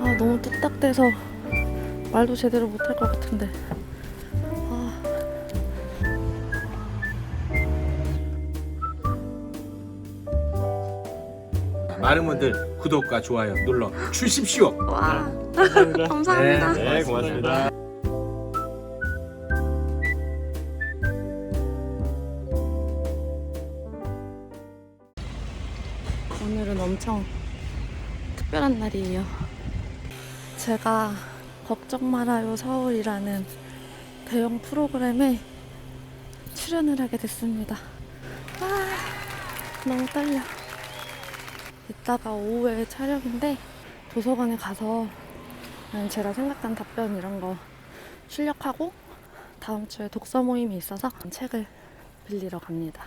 아 너무 뚝딱대서 말도 제대로 못할 것 같은데. 아, 많은 분들 구독과 좋아요 눌러 주십시오. 와 감사합니다. 감사합니다. 네, 고맙습니다. 오늘은 엄청 특별한 날이에요. 제가 걱정 말아요 서울이라는 대형 프로그램에 출연을 하게 됐습니다. 아, 너무 떨려. 이따가 오후에 촬영인데 도서관에 가서 제가 생각한 답변 이런 거 출력하고 다음 주에 독서 모임이 있어서 책을 빌리러 갑니다.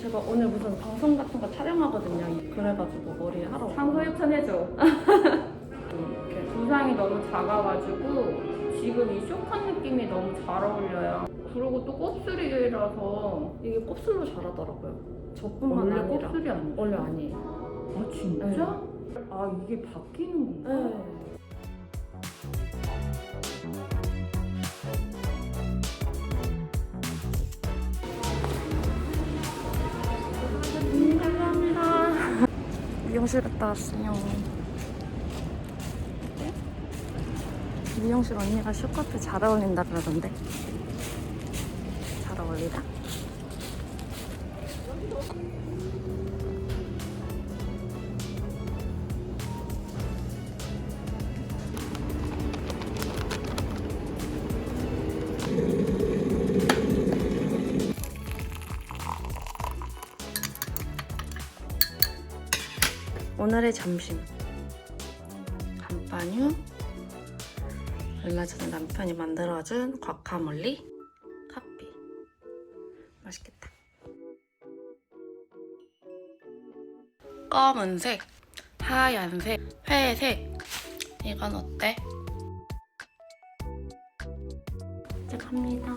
제가 오늘 무슨 방송 같은 거 촬영하거든요. 그래가지고 머리 하러 상소 협찬해줘. 이렇게 두상이 너무 작아가지고 지금 이 쇼컷 느낌이 너무 잘 어울려요. 그리고 또 곱슬이라서 이게 곱슬로 잘하더라고요. 저뿐만 원래 아니라 곱슬이 아니야. 원래 아니에요. 아 진짜? 아 이게 바뀌는 건가? 네. 미용실 갔다 왔어요. 미용실 언니가 쇼커트 잘 어울린다 그러던데. 잘 어울리다? 오늘의 점심. 간파뉴 얼마 전에 남편이 만들어준 과카몰리 커피. 맛있겠다. 검은색 하얀색 회색. 이건 어때? 갑니다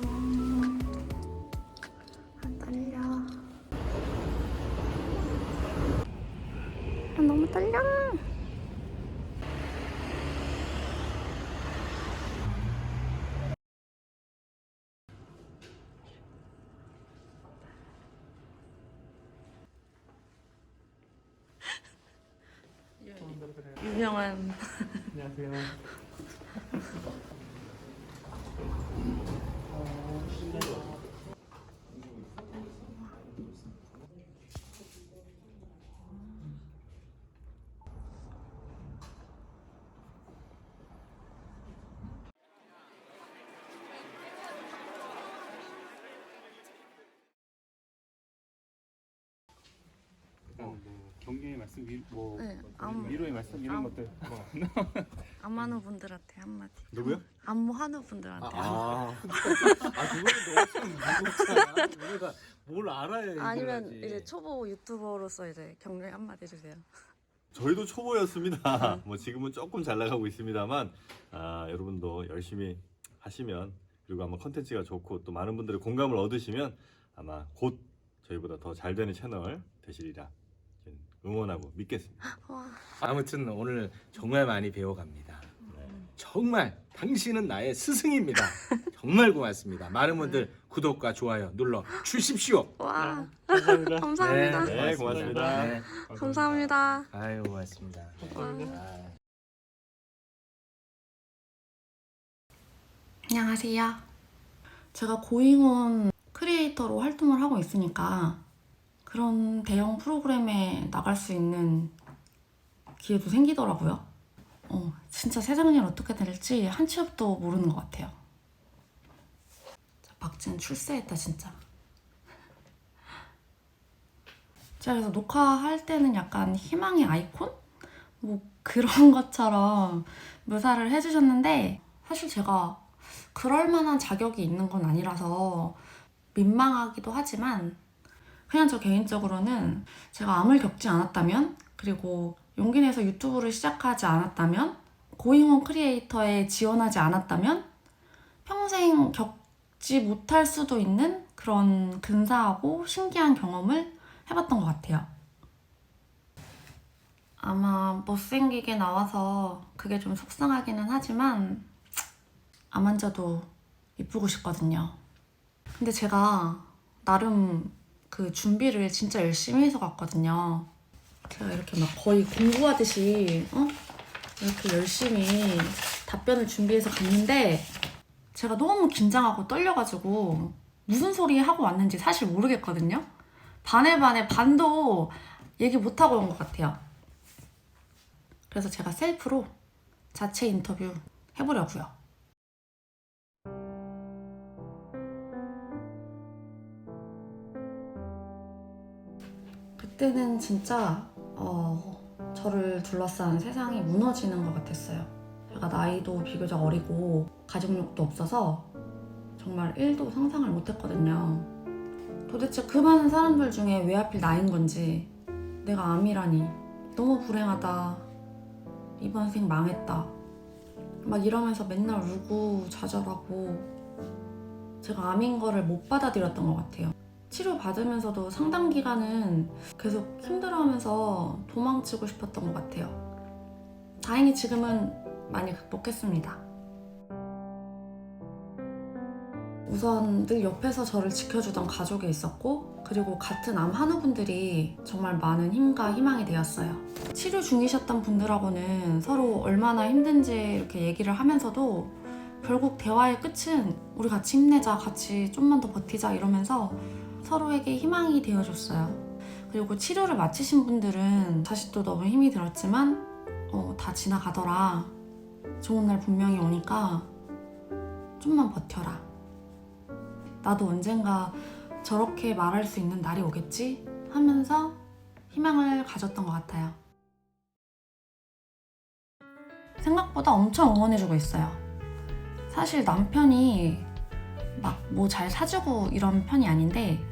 너무 떨려. 유명한 안녕하세요. 어, 뭐 경계의 말씀, 위, 뭐 네, 뭐 아무- 위로의 말씀 이런 아무- 것들. 뭐. 안마는 분들한테 한마디. 누구요? 안무하는 분들한테 한마디. 아, 아 그거는 너무 좀 무겁잖아. 우리가 뭘 알아야 얘기를 아니면 하지. 이제 초보 유튜버로서 이제 격려의 한마디 해주세요. 저희도 초보였습니다. 뭐 지금은 조금 잘 나가고 있습니다만 아, 여러분도 열심히 하시면 그리고 아마 컨텐츠가 좋고 또 많은 분들의 공감을 얻으시면 아마 곧 저희보다 더 잘 되는 채널 되시리라 응원하고 믿겠습니다. 와, 아무튼 오늘 정말 많이 배워갑니다. 정말 당신은 나의 스승입니다. 정말 고맙습니다. 많은 분들 구독과 좋아요 눌러 주십시오. 와, 감사합니다. 감사합니다. 네, 고맙습니다. 네. 감사합니다. 아유 고맙습니다. 와. 아. 안녕하세요. 제가 고잉원 크리에이터로 활동을 하고 있으니까 그런 대형 프로그램에 나갈 수 있는 기회도 생기더라고요. 어, 진짜 세상 일 어떻게 될지 한 치 앞도 모르는 것 같아요. 자, 박진 출세했다 진짜. 제가 그래서 녹화할 때는 약간 희망의 아이콘? 뭐 그런 것처럼 묘사를 해주셨는데 사실 제가 그럴 만한 자격이 있는 건 아니라서 민망하기도 하지만 그냥 저 개인적으로는 제가 암을 겪지 않았다면 그리고 용기 내서 유튜브를 시작하지 않았다면 고잉원 크리에이터에 지원하지 않았다면 평생 겪지 못할 수도 있는 그런 근사하고 신기한 경험을 해봤던 것 같아요. 아마 못생기게 나와서 그게 좀 속상하기는 하지만 안 앉아도 이쁘고 싶거든요. 근데 제가 나름 그 준비를 진짜 열심히 해서 갔거든요. 제가 이렇게 막 거의 공부하듯이 어? 이렇게 열심히 답변을 준비해서 갔는데 제가 너무 긴장하고 떨려가지고 무슨 소리 하고 왔는지 사실 모르겠거든요. 반에 반에 반도 얘기 못하고 온 것 같아요. 그래서 제가 셀프로 자체 인터뷰 해보려고요. 그때는 진짜 어, 저를 둘러싼 세상이 무너지는 것 같았어요. 제가 나이도 비교적 어리고 가족력도 없어서 정말 1도 상상을 못했거든요. 도대체 그 많은 사람들 중에 왜 하필 나인 건지 내가 암이라니 너무 불행하다 이번 생 망했다 막 이러면서 맨날 울고 좌절하고 제가 암인 거를 못 받아들였던 것 같아요. 치료 받으면서도 상당 기간은 계속 힘들어하면서 도망치고 싶었던 것 같아요. 다행히 지금은 많이 극복했습니다. 우선 늘 옆에서 저를 지켜주던 가족이 있었고, 그리고 같은 암 한우분들이 정말 많은 힘과 희망이 되었어요. 치료 중이셨던 분들하고는 서로 얼마나 힘든지 이렇게 얘기를 하면서도 결국 대화의 끝은 우리 같이 힘내자, 같이 좀만 더 버티자 이러면서 서로에게 희망이 되어줬어요. 그리고 치료를 마치신 분들은 자식도 너무 힘이 들었지만 어, 다 지나가더라. 좋은 날 분명히 오니까 좀만 버텨라. 나도 언젠가 저렇게 말할 수 있는 날이 오겠지 하면서 희망을 가졌던 것 같아요. 생각보다 엄청 응원해주고 있어요. 사실 남편이 막 뭐 잘 사주고 이런 편이 아닌데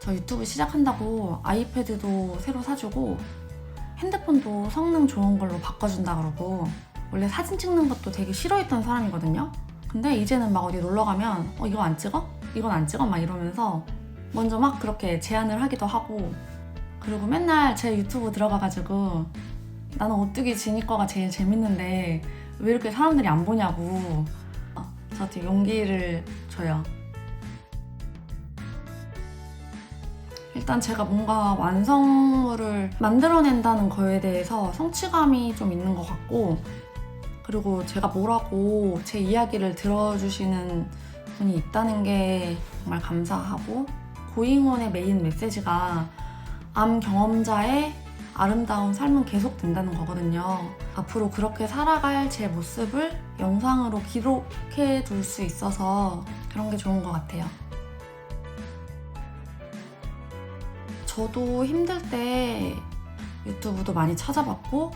저 유튜브 시작한다고 아이패드도 새로 사주고 핸드폰도 성능 좋은 걸로 바꿔준다 그러고 원래 사진 찍는 것도 되게 싫어했던 사람이거든요. 근데 이제는 막 어디 놀러 가면 어 이거 안 찍어? 이건 안 찍어? 막 이러면서 먼저 막 그렇게 제안을 하기도 하고 그리고 맨날 제 유튜브 들어가가지고 나는 오뚜기 지니 거가 제일 재밌는데 왜 이렇게 사람들이 안 보냐고 어, 저한테 용기를 줘요. 일단 제가 뭔가 완성물을 만들어낸다는 거에 대해서 성취감이 좀 있는 것 같고 그리고 제가 뭐라고 제 이야기를 들어주시는 분이 있다는 게 정말 감사하고 고잉원의 메인 메시지가 암 경험자의 아름다운 삶은 계속된다는 거거든요. 앞으로 그렇게 살아갈 제 모습을 영상으로 기록해 둘 수 있어서 그런 게 좋은 것 같아요. 저도 힘들 때 유튜브도 많이 찾아봤고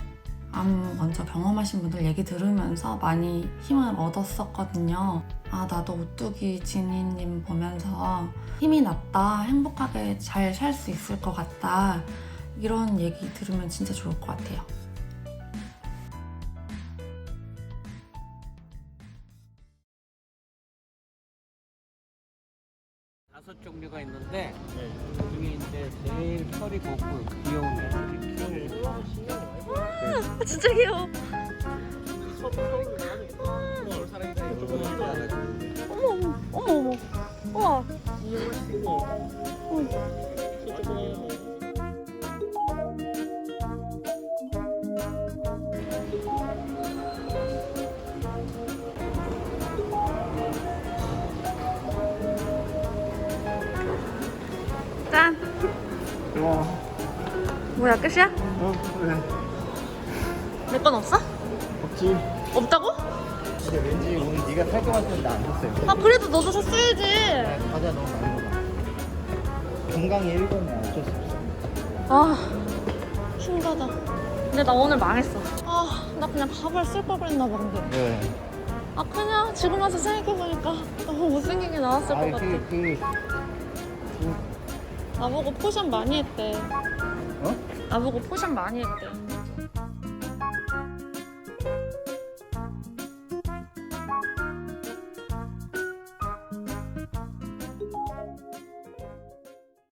암 먼저 경험하신 분들 얘기 들으면서 많이 힘을 얻었었거든요. 아 나도 오뚜기 지니님 보면서 힘이 났다, 행복하게 잘 살 수 있을 것 같다 이런 얘기 들으면 진짜 좋을 것 같아요. 다섯 종류가 있는데 그중에 이제 제일 털이 곱고 귀여운 애들이 진짜 귀여워. 어머 어머 어머 우와. 뭐야 끝이야? 어, 왜? 내건 없어? 없지. 없다고? 근데 왠지 오늘 네가 살것 같은데 안 샀어요. 아 그래도 너도 샀어야지. 과자 너무 많이 먹어. 건강이 1번이야. 어쩔 수 없어. 아 힘들다. 근데 나 오늘 망했어. 아 아, 나 그냥 가발 쓸걸 그랬나 봐, 근데. 네. 아, 그냥 지금 와서 생각해보니까 너무 못생기게 나왔을 아이 것 같아. 그, 그 나보고 포션 많이 했대. 어? 나보고 포션 많이 했대.